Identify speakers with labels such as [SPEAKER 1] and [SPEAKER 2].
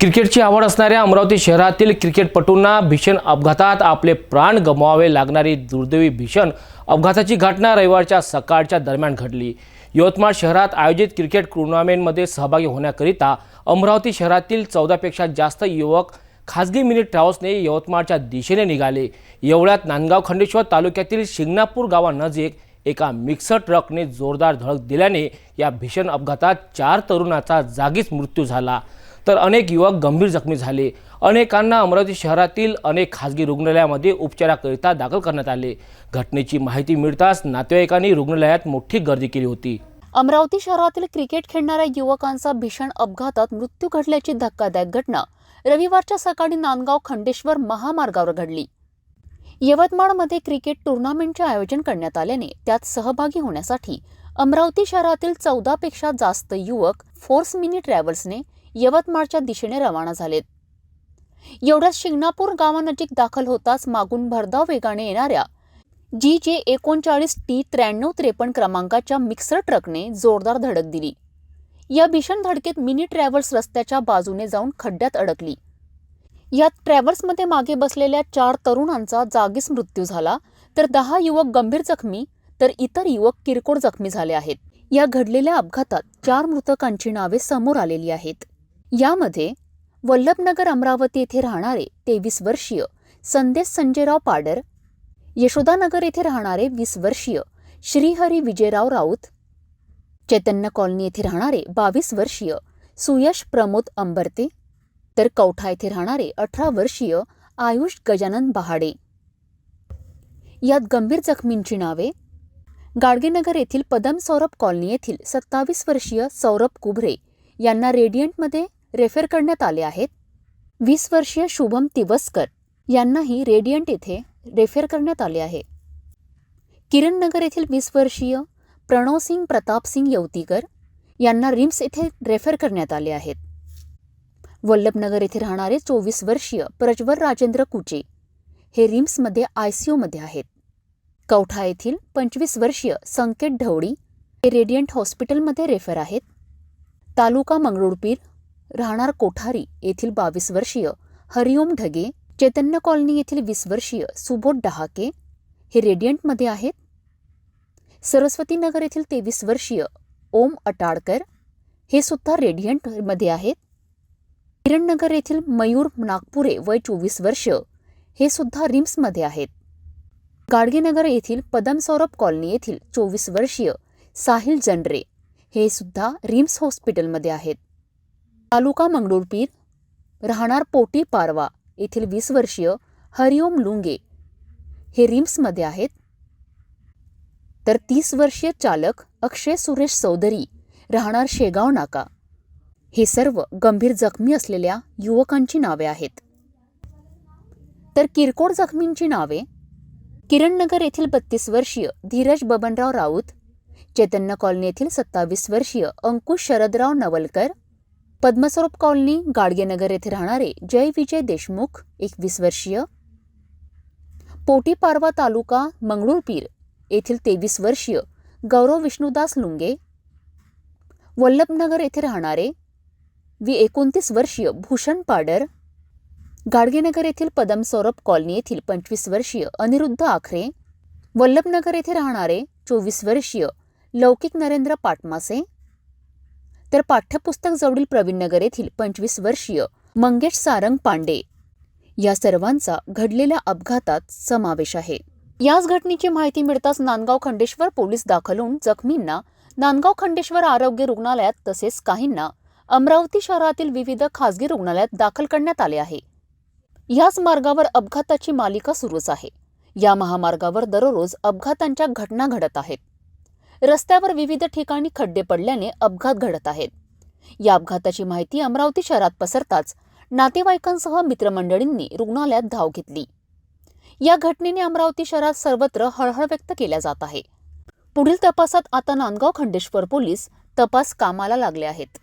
[SPEAKER 1] क्रिकेटची आवड असणाऱ्या अमरावती शहरातील क्रिकेटपटूंना भीषण अपघातात आपले प्राण गमवावे लागणारी दुर्दैवी भीषण अपघाताची घटना रविवारच्या सकाळच्या दरम्यान घडली. यवतमाळ शहरात आयोजित क्रिकेट टुर्नामेंटमध्ये सहभागी होण्याकरिता अमरावती शहरातील चौदापेक्षा जास्त युवक खासगी मिनी ट्रॅव्हल्सने यवतमाळच्या दिशेने निघाले. एवढ्यात नांदगाव खंडेश्वर तालुक्यातील शिंगणापूर गावानजीक एका मिक्सर ट्रकने जोरदार धडक दिल्याने या भीषण अपघातात चार तरुणाचा जागीच मृत्यू झाला. तर अनेक युवक गंभीर जखमी झाले. अनेकांना अमरावती शहरातील अनेक खासगी रुग्णालयामध्ये उपचाराकरिता दाखल करण्यात आले. घटनेची माहिती मिळताच नातेवाईकांनी रुग्णालयात मोठी गर्दी केली होती.
[SPEAKER 2] अमरावती शहरातील क्रिकेट खेळणाऱ्या युवकांचा भीषण अपघातात मृत्यू घडल्याची धक्कादायक घटना रविवारच्या सकाळी नांदगाव खंडेश्वर महामार्गावर घडली. यवतमाळमध्ये क्रिकेट टुर्नामेंटचे आयोजन करण्यात आल्याने त्यात सहभागी होण्यासाठी अमरावती शहरातील चौदापेक्षा जास्त युवक फोर्स मिनी ट्रॅव्हल्सने यवतमाळच्या दिशेने रवाना झालेत. एवढ्यात शिंगणापूर गावानजीक दाखल होताच मागून भरधाव वेगाने येणाऱ्या जी जे एकोणचाळीस टी त्र्याण्णव त्रेपन्न क्रमांकाच्या मिक्सर ट्रकने जोरदार धडक दिली. या भीषण धडकेत मिनी ट्रॅव्हल्स रस्त्याच्या बाजूने जाऊन खड्ड्यात अडकली. यात ट्रॅव्हल्समध्ये मागे बसलेल्या चार तरुणांचा जागीच मृत्यू झाला तर दहा युवक गंभीर जखमी तर इतर युवक किरकोळ जखमी झाले आहेत. या घडलेल्या अपघातात चार मृतकांची नावे समोर आलेली आहेत. यामध्ये वल्लभनगर अमरावती येथे राहणारे तेवीस वर्षीय संदेश संजयराव पाडर यशोदानगर येथे राहणारे वीस वर्षीय श्रीहरी विजयराव राऊत चैतन्य कॉलनी येथे राहणारे बावीस वर्षीय सुयश प्रमोद अंबर्ते तर कौठा येथे राहणारे अठरा वर्षीय आयुष गजानन बहाडे. यात गंभीर जखमींची नावे गाडगेनगर येथील पदम सौरभ कॉलनी येथील सत्तावीस वर्षीय सौरभ कुभरे यांना रेडियंटमध्ये रेफर करण्यात आले आहेत. वीस वर्षीय शुभम तिवस्कर यांनाही रेडियंट येथे रेफर करण्यात आले आहे. किरण नगर येथील वीस वर्षीय प्रणवसिंग प्रतापसिंग यवतीकर यांना रिम्स येथे रेफर करण्यात आले आहेत. वल्लभनगर येथे राहणारे चोवीस वर्षीय प्रज्वल राजेंद्र कुचे हे रिम्समध्ये आय सी यूमध्ये आहेत. कौठा येथील पंचवीस वर्षीय संकेत ढवळी हे रेडियंट हॉस्पिटलमध्ये रेफर आहेत. तालुका मंगरुळपीर राहणार कोठारी येथील बावीस वर्षीय हरिओम ढगे चैतन्य कॉलनी येथील वीस वर्षीय सुबोध डहाके हे रेडियंटमध्ये आहेत. सरस्वती नगर येथील तेवीस वर्षीय ओम अटाडकर हे सुद्धा रेडियंटमध्ये आहेत. किरणनगर येथील मयूर नागपुरे वय चोवीस वर्ष हे सुद्धा रिम्समध्ये आहेत. गाडगेनगर येथील पदम सौरभ कॉलनी येथील चोवीस वर्षीय साहिल जनरे हे सुद्धा रिम्स हॉस्पिटलमध्ये आहेत. तालुका मंगळूरपीर राहणार पोटी पारवा येथील वीस वर्षीय हरिओम लुंगे. हे रिम्समध्ये आहेत. तर तीस वर्षीय चालक अक्षय सुरेश चौधरी राहणार शेगाव नाका. हे सर्व गंभीर जखमी असलेल्या युवकांची नावे आहेत. तर किरकोळ जखमींची नावे. किरणनगर येथील बत्तीस वर्षीय धीरज बबनराव राऊत चैतन्य कॉलनी येथील सत्तावीस वर्षीय अंकुश शरदराव नवलकर पद्मस्वरूप कॉलनी गाडगेनगर येथे राहणारे जय विजय देशमुख एकवीस वर्षीय. पोटीपारवा तालुका मंगळूरपीर येथील तेवीस वर्षीय गौरव विष्णुदास लुंगे. वल्लभनगर येथे राहणारे वी एकोणतीस वर्षीय भूषण पाडर. गाडगेनगर येथील पदम सौरभ कॉलनी येथील पंचवीस वर्षीय अनिरुद्ध आखरे. वल्लभनगर येथे राहणारे चोवीस वर्षीय लौकिक नरेंद्र पाटमासे. तर पाठ्यपुस्तक जवळील प्रवीणनगर येथील पंचवीस वर्षीय मंगेश सारंग पांडे. या सर्वांचा घडलेल्या अपघातात समावेश आहे. याच घटनेची माहिती मिळताच नांदगाव खंडेश्वर पोलीस दाखल होऊन जखमींना नांदगाव खंडेश्वर आरोग्य रुग्णालयात तसेच काहींना अमरावती शहरातील विविध खासगी रुग्णालयात दाखल करण्यात आले आहे. याच मार्गावर अपघाताची मालिका सुरूच आहे. या महामार्गावर दररोज अपघातांच्या घटना घडत आहेत. रस्त्यावर विविध ठिकाणी खड्डे पडल्याने अपघात घडत आहेत. या अपघाताची माहिती अमरावती शहरात पसरताच नातेवाईकांसह मित्रमंडळींनी रुग्णालयात धाव घेतली. या घटनेने अमरावती शहरात सर्वत्र हळहळ व्यक्त केल्या जात आहे. पुढील तपासात आता नांदगाव खंडेश्वर पोलीस तपास कामाला लागले आहेत.